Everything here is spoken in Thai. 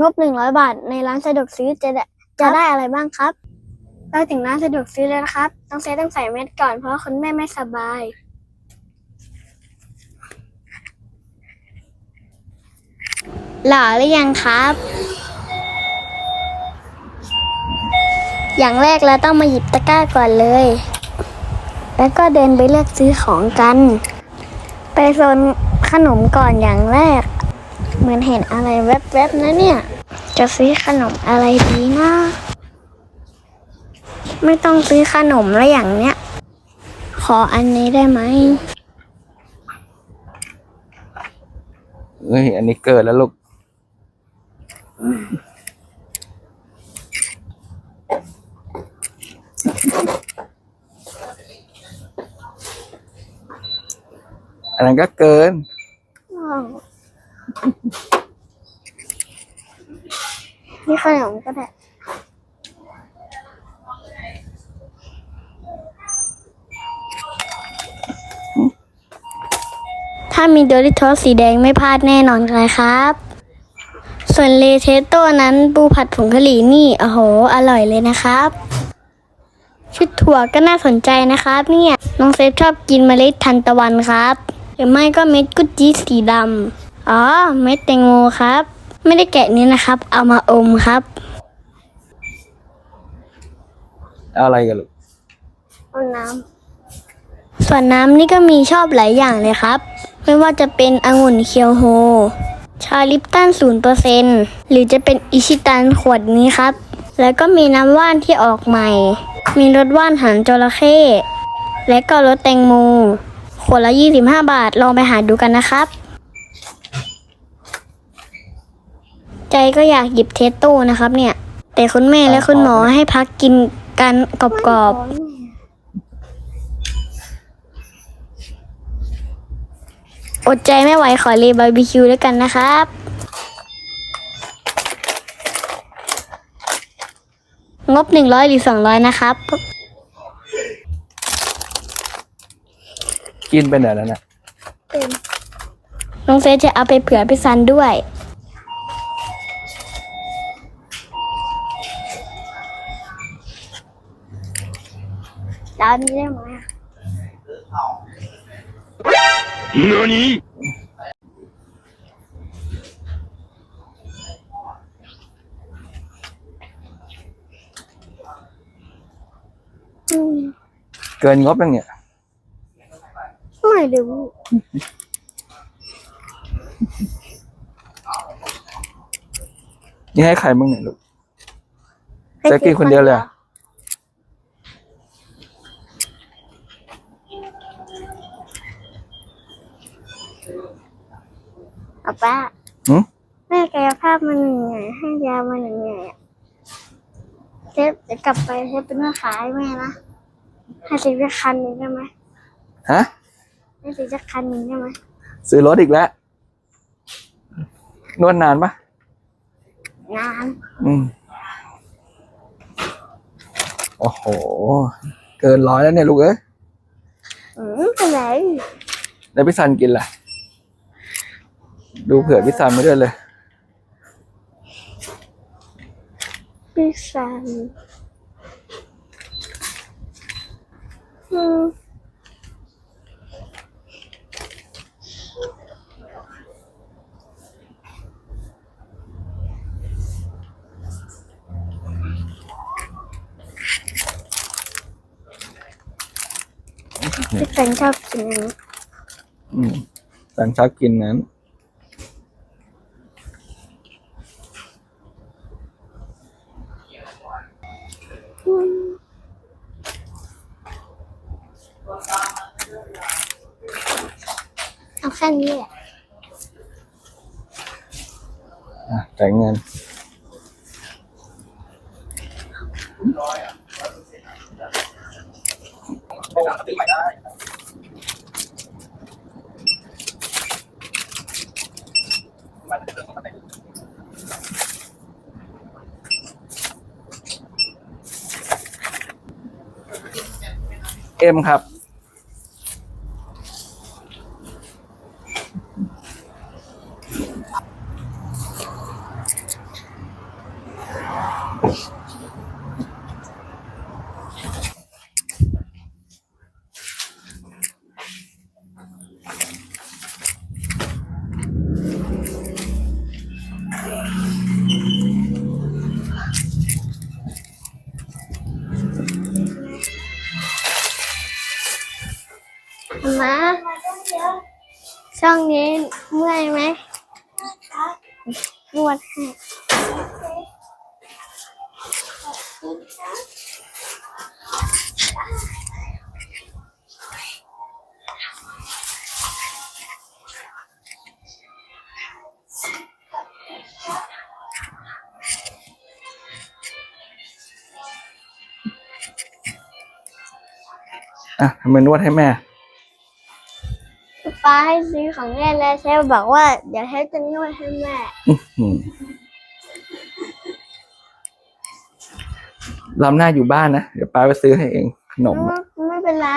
งบหนึ่งร้อยบาทในร้านสะดวกซื้อจะได้จะได้อะไรบ้างครับ เราถึงร้านสะดวกซื้อแล้วนะครับ ต้องเซตต้องใส่เม็ดก่อนเพราะว่าคุณแม่ไม่สบาย หล่อหรือยังครับ อย่างแรกเราต้องมาหยิบตะกร้าก่อนเลย แล้วก็เดินไปเลือกซื้อของกัน ไปโซนขนมก่อนอย่างแรกเห มือนเห็นอะไรแวบๆนะเนี่ย จะซื้อขนมอะไรดีนะไม่ต้องซื้อขนมแล้วอย่างเนี้ย ขออันนี้ได้ไหมเฮ้ย อันนี้เกิดแล้วลูก อันนั้นก็เกิน นี่ขนมก็ได้ถ้ามีโดริโทสสีแดงไม่พลาดแน่นอนเลยครับ ส่วนเลเทโต้นั้นปูผัดผงกะหรี่นี่โอ้โห อร่อยเลยนะครับ ชุดถั่วก็น่าสนใจนะครับเนี่ย น้องเซฟชอบกินเมล็ดทันตะวันครับหรือไม่ก็เม็ดกุดจิสีดำ อ๋อเม็ดแตงโมครับ ไม่ได้แกะนี้นะครับ เอามาอมครับเอาอะไรกันลูกเอาน้ำส่วนน้ำนี่ก็มีชอบหลายอย่างเลยครับ ไม่ว่าจะเป็นองุ่นเคียวโฮ ชาลิปตันศูนเปอร์เซนหรือจะเป็นอิชิตันขวดนี้ครับ แล้วก็มีน้ำว่านที่ออกใหม่ มีรสว่านหันจระเข้และก็รสแตงโมขวดละ 25 บาท ลองไปหาดูกันนะครับ ใจ ก็อยากหยิบเทสโต้นะครับ เนี่ย แต่คุณแม่และคุณหมอให้พักกินกันกรอบๆอดใจไม่ไหวขอรีบาร์บีคิวด้วยกันนะครับงบหนึ่งร้อยหรือสองร้อยนะครับ กินไปไหนแล้วน่ะน้องเฟสจะเอาไปเผื่อพี่ซันด้วย แล้วนี้ได้ไหมอืมเกินงบยังเนี่ย ไม่รู้นี่ให้ใครบ้างเนี่ยลูก แจะกินคนเดียวเลยเหรอ เอาป้าหืม แม่กายภาพมันเหนื่อยให้ยามันเหนื่อยอะเซฟจะกลับไปเซฟเป็นแม่ขายแม่นะให้ซื้อสักคันหนึ่งได้ไหมฮะ ให้ซื้อสักคันหนึ่งได้ไหมซื้อรถอีกแล้ว นวดนานปะงานอืม โอ้โห เกินร้อยแล้วเนี่ยลูกเอ้ยอืมเป็นไรแล้วพี่ซันกินล่ะ ดูเผื่อพี่ซันมาด้วยเลย พี่ซันอืมพี่ซันชอบกินอันนี้ อืมซันชอบกินนั้น แค่นี้แหละอะจ่ายเงินเอ็มครับ มาช่องนี้เมื่อยไหมนวดให้อะทำไมนวดให้แม่ ป้าให้ซื้อของเล่นแล้วเชฟบอกว่า เดี๋ยวเชฟจะนวดให้แม่อืมลำหน้าอยู่บ้านนะ เดี๋ยวป้าไปซื้อให้เองขนมอะ ไม่เป็นไร